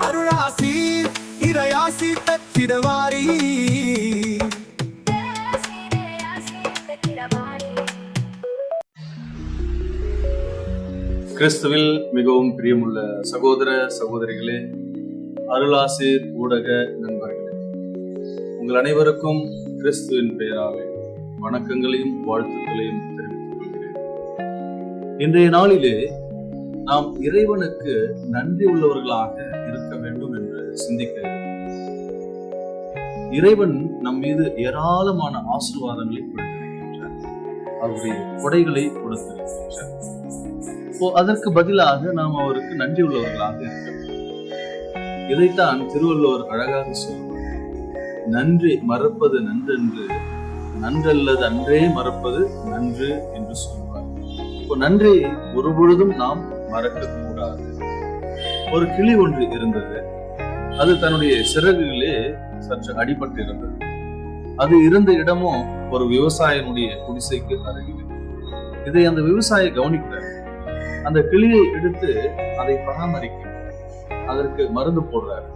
அருளாசி இறையாசி பெற்றிடமாறே கிறிஸ்துவில் மிகவும் பிரியமுள்ள சகோதர சகோதரிகளே அருளாசிர் ஊடக நண்பர்களே உங்கள் அனைவருக்கும் கிறிஸ்துவின் பெயராலே வணக்கங்களையும் வாழ்த்துக்களையும் இன்றைய நாளிலே நாம் இறைவனுக்கு நன்றி உள்ளவர்களாக இருக்க வேண்டும் என்று சிந்திக்க இறைவன் நம் மீது ஏராளமான ஆசீர்வாதங்களை கொடுத்திருக்கின்றார். அவருடைய கொடைகளை கொடுத்திருக்கின்றார். இப்போ அதற்கு பதிலாக நாம் அவருக்கு நன்றி உள்ளவர்களாக இருக்க இதைத்தான் திருவள்ளுவர் அழகாக சொல்வார். நன்றி மறப்பது நன்றென்று நன்றல்லது அன்றே மறப்பது நன்று என்று சொல்வார். நன்றி ஒரு பொழுதும் நாம் மறக்க கூடாது ஒரு கிளி ஒன்று இருந்தது. அது தன்னுடைய சிறகுகளே சற்று அடிபட்டு இருந்தது அது இருந்த இடமும் ஒரு விவசாயினுடைய குடிசைக்கு அருகில் இதை அந்த விவசாயி கவனிக்கிறார். அந்த கிளியை எடுத்து அதை பராமரிக்க அதற்கு மருந்து போடுறார்.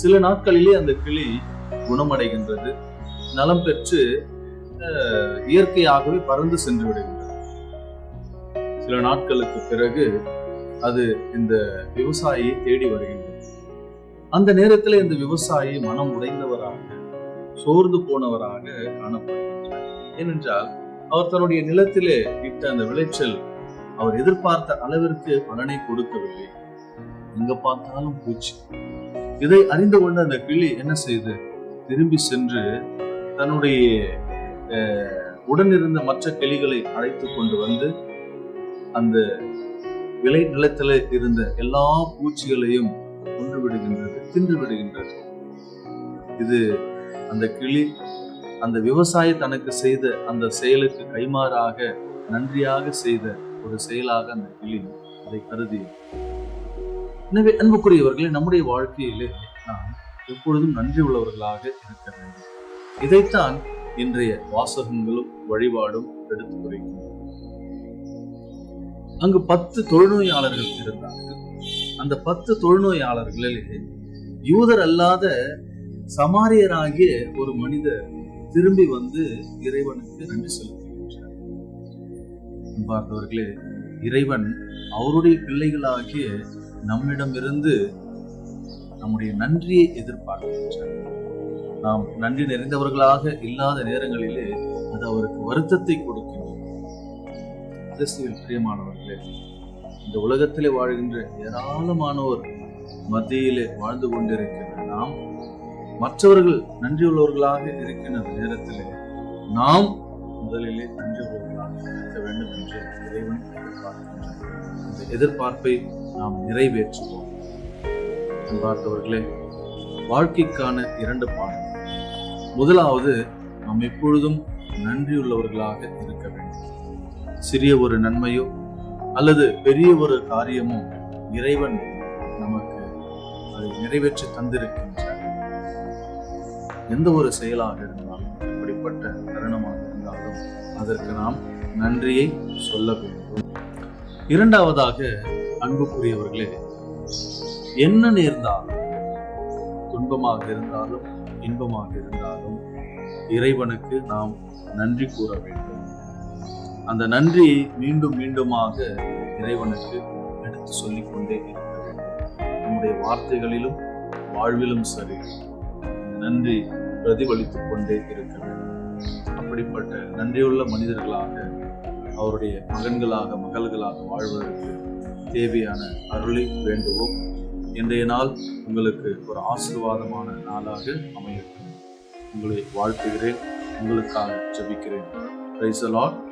சில நாட்களிலே அந்த கிளி குணமடைகின்றது. நலம் பெற்று இயற்கையாகவே பறந்து சென்று விடுகின்றது. சில நாட்களுக்கு பிறகு அது இந்த விவசாயியை தேடி வருகின்றது. அந்த நேரத்தில் இந்த விவசாயி மனம் உடைந்தவராக சோர்ந்து போனவராக காணப்படுகின்றார். ஏனென்றால் அவர் தன்னுடைய நிலத்திலே இட்ட அந்த விளைச்சல் அவர் எதிர்பார்த்த அளவிற்கு பலனை கொடுக்கவில்லை. எங்க பார்த்தாலும் பூச்சி. இதை அறிந்து கொண்ட அந்த கிளி என்ன செய்து திரும்பி சென்று தன்னுடைய அஹ், மற்ற கிளிகளை அழைத்து கொண்டு வந்து அந்த விளை நிலத்தில் இருந்த எல்லா பூச்சிகளையும் கொன்று விடுகின்றது தின்று விடுகின்றது. இது அந்த கிளி அந்த விவசாயி தனக்கு செய்த அந்த செயலுக்கு கைமாறாக நன்றியாக செய்த ஒரு செயலாக அந்த கிளி அதை கருதி எனவே அன்புக்குரியவர்களே நம்முடைய வாழ்க்கையிலே நாம் எப்பொழுதும் நன்றி உள்ளவர்களாக இருக்க வேண்டும். இதைத்தான் இன்றைய வாசகங்களும் வழிபாடும் எடுத்து குறைக்கும் அங்கு பத்து தொழுநோயாளர்கள் இருந்தார்கள். அந்த பத்து தொழுநோயாளர்களில் யூதர் அல்லாத சமாரியராகிய ஒரு மனிதர் திரும்பி வந்து இறைவனுக்கு நன்றி செலுத்துகின்றார். அன்பார்ந்தவர்களே இறைவன் அவருடைய பிள்ளைகளாகிய நம்மிடமிருந்து நம்முடைய நன்றியை எதிர்பார்க்கின்றார். நாம் நன்றி நிறைந்தவர்களாக இல்லாத நேரங்களிலே அது அவருக்கு வருத்தத்தை கொடுக்கும். கிறிஸ்துவில் பிரியமானவர்களே இந்த உலகத்திலே வாழ்கின்ற ஏராளமானோர் மத்தியிலே வாழ்ந்து கொண்டிருக்கின்ற நாம் மற்றவர்கள் நன்றியுள்ளவர்களாக இருக்கின்ற நேரத்திலே நாம் முதலிலே நன்றியுள்ளவர்களாக இருக்க வேண்டும் என்று இறைவன் எதிர்பார்க்கின்றார். இந்த எதிர்பார்ப்பை நாம் நிறைவேற்றுவோம். பார்த்தவர்களே வாழ்க்கைக்கான இரண்டு பாடம் முதலாவது நாம் எப்பொழுதும் நன்றியுள்ளவர்களாக இருக்க வேண்டும். சிறிய ஒரு நன்மையோ அல்லது பெரிய ஒரு காரியமோ இறைவன் நமக்கு அதை நிறைவேற்றி தந்திருக்கின்றார். எந்த ஒரு செயலாக இருந்தாலும் இப்படிப்பட்ட தருணமாக இருந்தாலும் அதற்கு நாம் நன்றியை சொல்ல வேண்டும். இரண்டாவதாக அன்புக்குரியவர்களே என்ன நேர்ந்தாலும் துன்பமாக இருந்தாலும் இன்பமாக இருந்தாலும் இறைவனுக்கு நாம் நன்றி கூற வேண்டும். அந்த நன்றி மீண்டும் மீண்டுமாக இறைவனுக்கு எடுத்து சொல்லிக் கொண்டே இருக்க வேண்டும். நம்முடைய வார்த்தைகளிலும் வாழ்விலும் சரி நன்றி பிரதிபலித்துக் கொண்டே இருக்க வேண்டும். அப்படிப்பட்ட நன்றியுள்ள மனிதர்களாக அவருடைய மகன்களாக மகள்களாக வாழ்வதற்கு தேவையான அருளை வேண்டுவோம். இன்றைய நாள் உங்களுக்கு ஒரு ஆசீர்வாதமான நாளாக அமையட்டும். உங்களை வாழ்த்துகிறேன். உங்களுக்காக ஜபிக்கிறேன். Price Lord